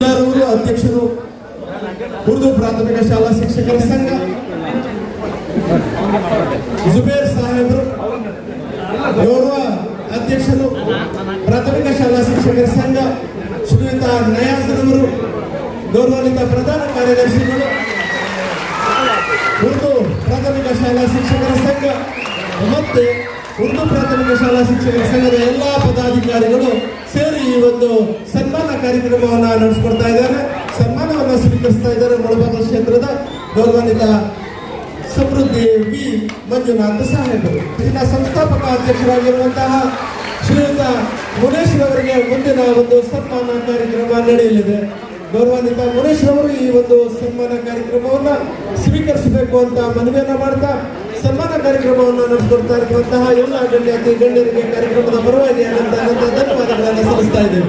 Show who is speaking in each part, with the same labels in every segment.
Speaker 1: ಅಧ್ಯಕ್ಷರು ಉರ್ದು ಪ್ರಾಥಮಿಕ ಶಾಲಾ ಶಿಕ್ಷಕರ ಸಂಘ ಜುಬೇರ್ ಸಾಹೇಬರು ಗೌರವ ಅಧ್ಯಕ್ಷರು ಪ್ರಾಥಮಿಕ ಶಾಲಾ ಶಿಕ್ಷಕರ ಸಂಘ ಶ್ರೀಯುತ ನಯಾಸರವರು ಗೌರವಾನ್ವಿತ ಪ್ರಧಾನ ಕಾರ್ಯದರ್ಶಿಗಳು ಉರ್ದು ಪ್ರಾಥಮಿಕ ಶಾಲಾ ಶಿಕ್ಷಕರ ಸಂಘ ಮತ್ತೆ ಉರ್ದು ಪ್ರಾಥಮಿಕ ಶಾಲಾ ಶಿಕ್ಷಕರ ಸಂಘದ ಎಲ್ಲ ಪದಾಧಿಕಾರಿಗಳು ಸೇರಿ ಈ ಒಂದು ಸನ್ಮಾನ ಕಾರ್ಯಕ್ರಮವನ್ನು ನಡೆಸ್ಕೊಡ್ತಾ ಇದ್ದಾರೆ. ಸನ್ಮಾನವನ್ನು ಸ್ವೀಕರಿಸ್ತಾ ಇದ್ದಾರೆ ಮುಳಬಾಗ ಕ್ಷೇತ್ರದ ಗೌರವಾನ್ವಿತ ಸಮೃದ್ಧಿ ವಿ. ಮಂಜುನಾಥ ಸಾಹೇಬರು. ಇಲ್ಲಿನ ಸಂಸ್ಥಾಪಕ ಅಧ್ಯಕ್ಷರಾಗಿರುವಂತಹ ಶ್ರೀಯುತ ಮುನೇಶ್ ಅವರಿಗೆ ಮುಂದಿನ ಒಂದು ಸನ್ಮಾನ ಕಾರ್ಯಕ್ರಮ ನಡೆಯಲಿದೆ. ಗೌರವಾನ್ವಿತ ಮುನೇಶ್ ಅವರು ಈ ಒಂದು ಸನ್ಮಾನ ಕಾರ್ಯಕ್ರಮವನ್ನು ಸ್ವೀಕರಿಸಬೇಕು ಅಂತ ಮನವಿಯನ್ನು ಮಾಡ್ತಾ ಸನ್ಮಾನ ಕಾರ್ಯಕ್ರಮವನ್ನು ನಡೆಸಿಕೊಡ್ತಾ ಇರುವಂತಹ ಎಲ್ಲ ಗಣ್ಯಾತಿ ಗಣ್ಯರಿಗೆ ಕಾರ್ಯಕ್ರಮದ ಪರವಾಗಿ ಅನಂತ ಅನಂತ ಧನ್ಯವಾದಗಳನ್ನು ಸಲ್ಲಿಸ್ತಾ ಇದ್ದೇವೆ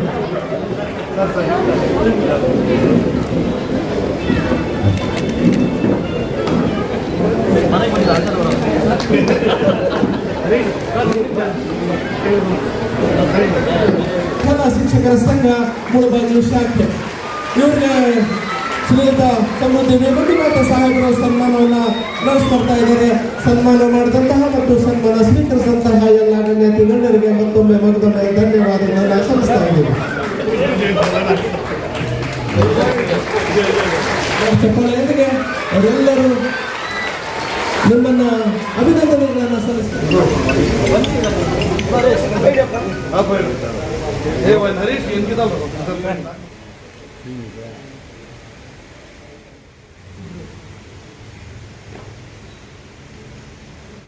Speaker 1: ಶಿಕ್ಷಕರ ಸಂಘ ಮುಳಬಾಗಿಲು ಶಾಖೆ. ಇವರಿಗೆ ಶ್ರೀಯುತ ಸಮೃದ್ಧಿ ಸಹಾಯಕರ ಸಾಹೇಬರ ಕ್ಲೋಸ್ ಇದ್ದಾರೆ ಸನ್ಮಾನ ಮಾಡಿದಂತಹ ಮತ್ತು ಸನ್ಮಾನ ಸ್ವೀಕರಿಸಿದಂತಹ ಎಲ್ಲ ಗಣ್ಯಾತಿ ಗಣ್ಯರಿಗೆ ಮತ್ತೊಮ್ಮೆ ಮತ್ತೊಮ್ಮೆ ಧನ್ಯವಾದಗಳನ್ನು ಸಲ್ಲಿಸ್ತಾ ಇದ್ದೀವಿ ಚಪ್ಪಾಳೆಗೆ ಅವರೆಲ್ಲರೂ ನಿಮ್ಮನ್ನ ಅಭಿನಂದನೆಗಳನ್ನು ಸಲ್ಲಿಸ್ತಾರೆ.